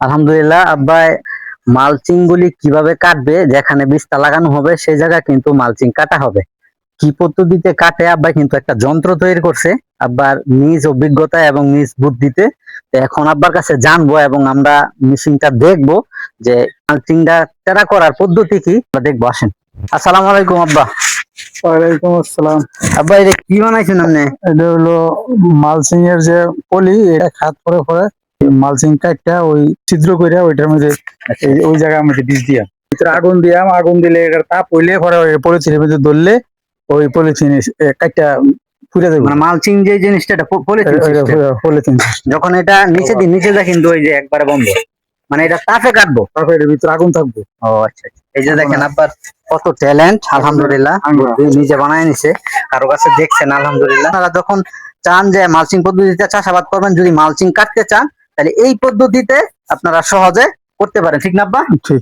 আলহামদুলিল্লাহ আব্বাই মালচিং গুলি কীভাবে কাটবে যেখানে বীজটা লাগানো হবে সেই জায়গায় কিন্তু মালচিং কাটা হবে। কি পদ্ধতিতে কাটে আব্বাই কিন্তু একটা যন্ত্র তৈরি করছে। আব্বার নিজ অভিজ্ঞতা এবং নিজ বুদ্ধিতে। এখন আব্বার কাছে জানব এবং আমরা মেশিনটা দেখব যে মালচিংটা টেরা করার পদ্ধতি কি। আমরা দেখব আসেন। আসসালামু আলাইকুম আব্বা। ওয়ালাইকুম আসসালাম। আব্বা এটা কি বানাইছেন আপনি? এটা হলো মালচিং এর যে পলি এটা খাত পরে পরে মালসিং কাটটা ওই ছিদ্র করে ওইটার মধ্যে ওই জায়গার মধ্যে বীজ দিয়া। ভিতরে আগুন দিয়াম আগুন দিলে তাপ হইলে পরে পলিথিনের মধ্যে ধরলে ওই পলিথিন কাটটা পুড়ে যাবে মানে মালচিং যে জিনিসটা এটা প- polythene system। পলিথিন যখন এটা নিচে দিন নিচে যা কিন্তু ওই যে একবারে বন্ধ। মানে এটা তাপে কাটবো। তারপরে এটার ভিতরে আগুন থাকবে। ও আচ্ছা আচ্ছা। এই যে দেখেন আব্বার কত ট্যালেন্ট আলহামদুলিল্লাহ। নিজে বানায় নিছে। কারও কাছে দেখছেন আলহামদুলিল্লাহ। আপনারা যখন চান যে মালচিং পদ্ধতিতে চাষাবাদ করবেন যদি মালচিং কাটতে চান তাহলে এই পদ্ধতিতে আপনারা সহজে করতে পারেন ঠিক না আব্বা? ঠিক।